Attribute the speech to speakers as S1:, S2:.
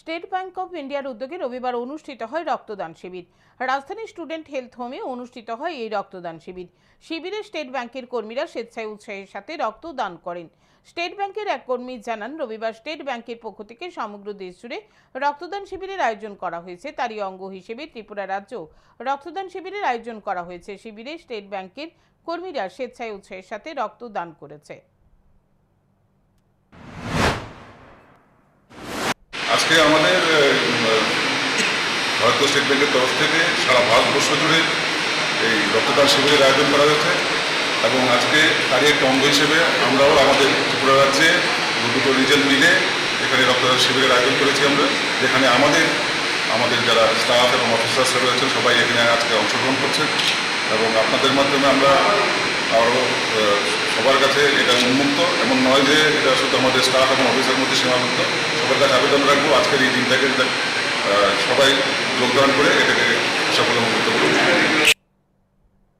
S1: State bank of ইন্ডিয়ার উদ্যোগে রবিবার অনুষ্ঠিত হয় রক্তদান শিবির। রাজধানী স্টুডেন্ট হেলথ হোমে অনুষ্ঠিত হয় এই রক্তদান শিবির। শিবিরে স্টেট ব্যাংকের কর্মীরা স্বেচ্ছায় উৎসাহের সাথে রক্তদান করেন। স্টেট ব্যাংকের এক কর্মী জানান, রবিবার স্টেট ব্যাংকের পক্ষ থেকে সমগ্র দেশ জুড়ে রক্তদান শিবিরের আয়োজন করা হয়েছে। তারই অঙ্গ হিসেবে ত্রিপুরা রাজ্য রক্তদান শিবিরের আয়োজন করা হয়েছে। শিবিরে স্টেট ব্যাংকের কর্মীরা স্বেচ্ছায় উৎসাহের সাথে রক্তদান করেছে।
S2: আজকে আমাদের ভারতীয় স্টেট ব্যাংকের তরফ থেকে সারা ভারতবর্ষ জুড়ে এই রক্তদান শিবিরের আয়োজন করা হয়েছে এবং আজকে তারই একটা অঙ্গ হিসেবে আমরাও আমাদের ত্রিপুরা রাজ্যে দুটো রিজন মিলে এখানে রক্তদান শিবিরের আয়োজন করেছি আমরা, যেখানে আমাদের আমাদের যারা স্টাফ এবং অফিসার্স রয়েছেন, সবাই এখানে আজকে অংশগ্রহণ করছেন এবং আপনাদের মাধ্যমে আমরা আরও সবার কাছে এটা উন্মুক্ত এমন নয় যে এটা শুধু আমাদের স্টাফ এবং অফিসের মধ্যে সীমাবদ্ধ। সবার কাছে আবেদন রাখব। আজকের এই দিনটাকে সবাই যোগদান করে এটাকে সফল